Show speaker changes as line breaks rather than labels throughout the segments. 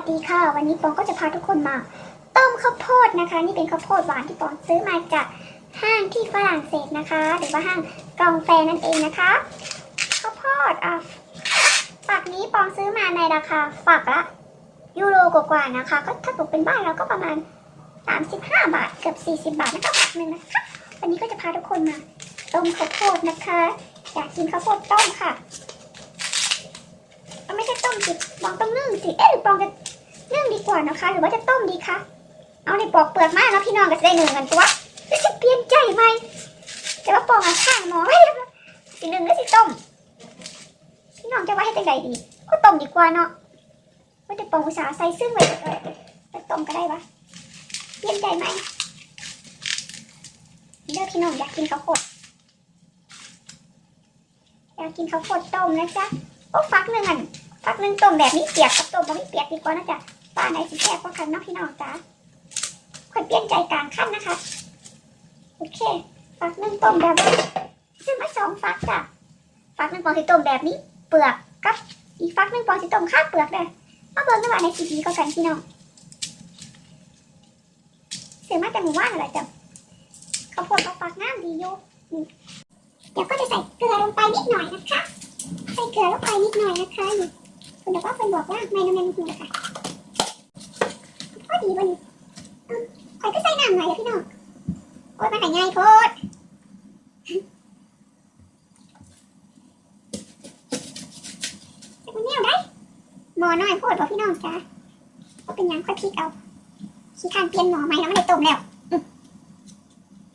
วัสดีค่ะ วันนี้ปองก็จะพาทุกคนมา ต้มข้าวโพดนะคะ นี่เป็นข้าวโพดหวานที่ปองซื้อมาจากห้างที่ฝรั่งเศสนะคะ หรือว่าห้างกองแฟนั่นเองนะคะข้าวโพดอะฝักนี้ปองซื้อมาในราคาฝักละยูโรกว่าๆนะคะ ก็ถ้าตกเป็นบ้านเราก็ประมาณ 35 บาทเกือบ40 บาทนะคะฝักหนึ่งนะคะวันนี้ก็จะพาทุกคนมาต้มข้าวโพดนะคะ อยากกินข้าวโพดต้มค่ะ เอาไม่ใช่ต้มสิปองต้องนึ่งสิเอ๊ะหรือปองจะนึ่งดีกว่านะคะ หรือว่าจะต้มดีคะเอาในปอกเปลือกมากแล้วพี่น้องก็จะได้หนึ่งกันตัวแล้วจะเปลี่ยนใจไหมแต่ว่าปองอะข้างหมอไว้แล้วนะสิหนึ่งหรือสิต้มพี่น้องจะว่าให้จังใดดีก็ต้มดีกว่าเนาะว่าจะปองอุตสาห์ใส่ซึ่งไว้เลยจะต้มก็ได้ปะเปลี่ยนใจไหมเด้อพี่น้องอยากกินข้าวโพดอยากกินข้าวโพดต้มนะจ๊ะโอ้ฟักหนึ่งอัน ฟักหนึ่งต้มแบบนี้เปียกกับต้มแบบไม่เปียกดีกว่านะจ๊ะปลาไหนสิแซ่บกว่ากันเนาะพี่น้องจ๊ะค่อยเปลี่ยนใจกลางขั้นนะคะ โอเคฟักหนึ่งต้มแบบนี้ซื้อมาสองฟักจ้ะฟักหนึ่งปองสิต้มแบบนี้ เปลือกกับอีกฟักหนึ่งปองสิต้มข้าวเปลือกเลยมาเบิ่งกันว่าในสีดีก็กันพี่น้องซื้อมาแต่หมู่บ้านอะไรจ้ะข้าวโพดเขาฟักน้ำดีอยู่เดี๋ยวก็จะใส่เกลือลงไปนิดหน่อยนะคะ ใส่เกลือลงไปนิดหน่อยนะคะ คุณบอกว่าคุณบอกว่าไม่น้ำมันนิดหน่อค่ะพอดีวันนี้อืมข่อยก็ใส่น้ำหน่อยอะพี่น้องโอ้ยมันหายง่ายโพดแต่คนนี้เอาได้หมอน้อยโพดบอกพี่น้องจ้าว่าเป็นยังค่อยพลิกเอาขี้ข้านเปลี่ยนหมอใหม่แล้วไม่ได้ต้มแล้วอืม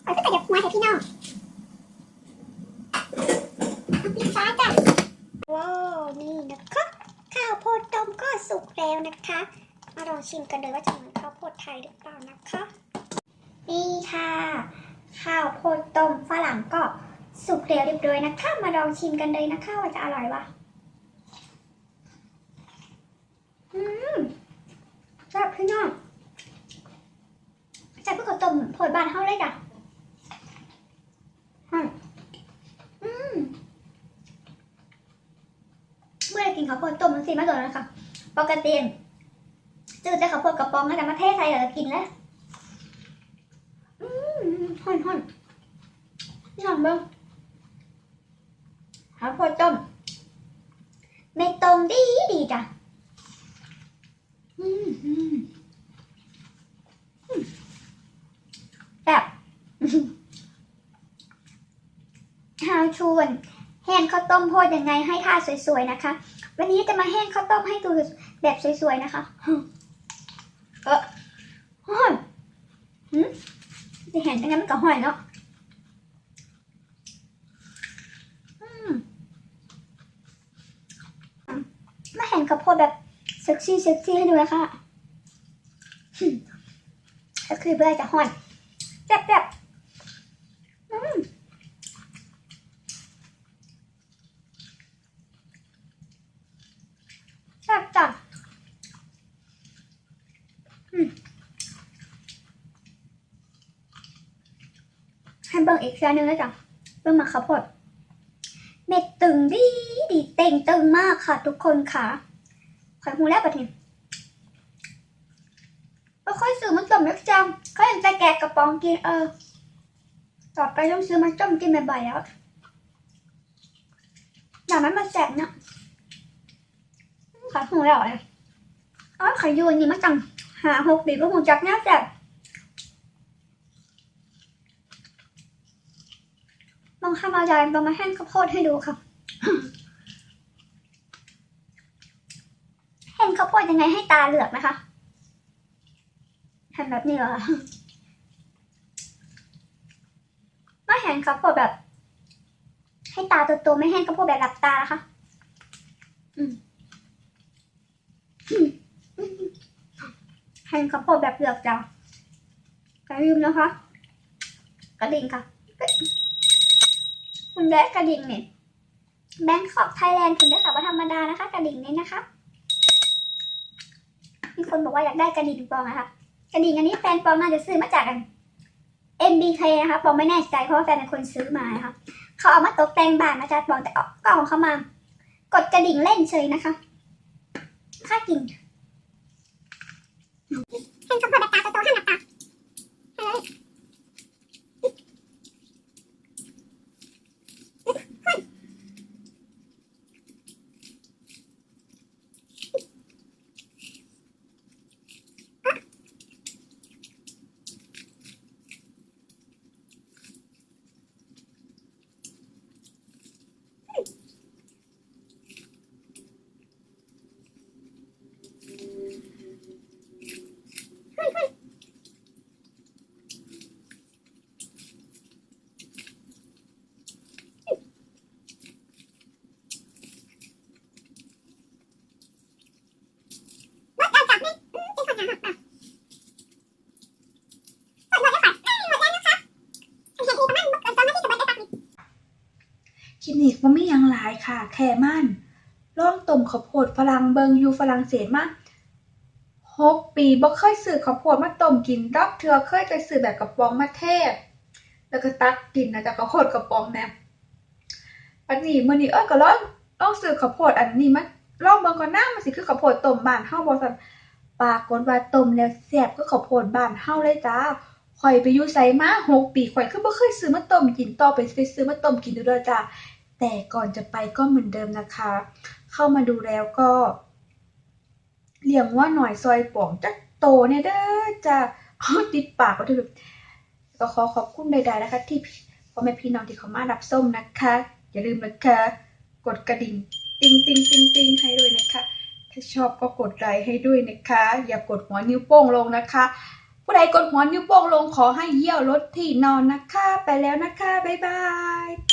ข่อยก็แต่จะมาให้พี่น้องปิดฟ้าจ้ะว้าวนี่นะคะ โพดต้มก็สุกแล้วนะคะ มาลองชิมกันเลยว่าจะเหมือนข้าวโพดไทยหรือเปล่านะคะ นี่ค่ะ ข้าวโพดต้มฝรั่งก็สุกแล้วเรียบร้อยนะคะ มาลองชิมกันเลยนะคะว่าจะอร่อยวะอืมแซ่บพี่น้องแซ่บเพื่อข้าต้มโพดบ้านเฮาเลยจ้ะอืมอืม เมื่อได้กินข้าวโพดต้มมันสีมาโดนแล้วค่ะปกติจืดแต่ข้าวโพดกระป๋องแล้วแต่มาเทใส่แล้วก็กินแล้วอืมห่อนห่อนนี่หอมเบิ้งข้าวโพดต้มเม็ดตรงดีดีจ้ะแบบ how to แห้งข้าวต้มโพดยังไงให้ท่าสวยๆนะคะ วันนี้จะมาแห้งข้าวต้มให้ดูแบบสวยๆนะคะเออห้อยหืมจะเห็นยังไงมันก็ห้อยเนาะอืมาเห็นข้าวโพดแบบเซ็กซี่เซ็กซี่ให้ดูนะคะอืมก็คือเพื่อจะห้อยแซ่บๆอืม แซ่บจังอืม ให้เบิ่งอีกเสียหนึงแล้วจ้ะเบิ่งมาข้าวโพดเม็ดตึงดีดีเต่งตึงมากค่ะ ทุกคนค่ะข่อยหูแล้วแบบนี้ไม่ค่อยซื้อมาต้มเล็กจำก็ยังแต่แกะกระป๋องกินเออ ต่อไปต้องซื้อมาต้มกินบ่อยๆแล้วอย่างนั้นมาแสบเนาะขายหูแล้วเลยอ๋อขายยูนี่มาจังหาหกปีก็หูจักแน่แต่ล องทำอะไรลองมาแห้งข้าวโพดให้ดูครับแห้งข้าวโพดยังไงให้ตาเหลือกนะคะแห้งแบบนี้เหรอไม่แห้งข้าวโพดแบบ ให้ตาโตๆไม่แห้งข้าวโพดแบบหลับตานะคะให้ข้าวโพดแบบเปลือกจ้าอย่าลืมนะคะกระดิ่งค่ะ คุณได้กระดิ่งเนี่ยแบงค์ของไทยแลนด์คุณได้ค่าว่าธรรมดานะคะ กระดิ่งนี้นะคะ มีคนบอกว่าอยากได้กระดิ่งปองนะคะกระดิ่งอันนี้แฟนปองน่าจะซื้อมาจากกัน MBK นะคะปองไม่แน่ใจเพราะว่าแฟนเป็นคนซื้อมานะคะเขาเอามาตกแต่งบ้านนะจ๊ะปองแต่ก็เกล่องเขามา กดกระดิ่งเล่นเฉยนะคะค่ากิน
ให้เขาเปิดแบ
ตัวตๆห้หนับตาเล
แคมันล่องต้มข้าวโพดฝรั่งเบิงอยู่ฝรั่งเศสมาหกปีบ่เคยซื้อข้าวโพดมาต้มกินดอกเทือเคยไปซื้อแบบกระป๋องมาเทศแล้วก็ตักกินนะจากข้าวโพดกระป๋องแม่ปันนี้มื้อนี้เอ้ยก็ลองลองซื้อข้าวโพดอันนี้มาลองเบิ่งก่อนนะมันสิคือข้าวโพดต้มบ้านเฮาบ่ซั่นปรากฏว่าต้มแล้วแซ่บคือข้าวโพดบ้านเฮาเลยจ้าข่อยไปอยู่ไสมาหกปีข่อยคือบ่เคยซื้อมาต้มกินต่อไปสิซื้อมาต้มกินดูเด้อจ้า แต่ก่อนจะไปก็เหมือนเดิมนะคะ เข้ามาดูแล้วก็เลี้ยงว่าหน่อยซอยป่องจักโตเนี่ยเด้อจ้าอ้อติดปากก็ถือก็ขอขอบคุณใดๆนะคะ ที่พ่อแม่พี่น้องที่เขามารับส้มนะคะ อย่าลืมนะคะ กดกระดิ่งติงติงติงติ๊งให้ด้วยนะคะ ถ้าชอบก็กดไลค์ให้ด้วยนะคะ อย่ากดหัวนิ้วโป้งลงนะคะผู้ใดกดหัวนิ้วโป้งลงขอให้เยี่ยวรถที่นอนนะคะ ไปแล้วนะคะ บ๊ายบาย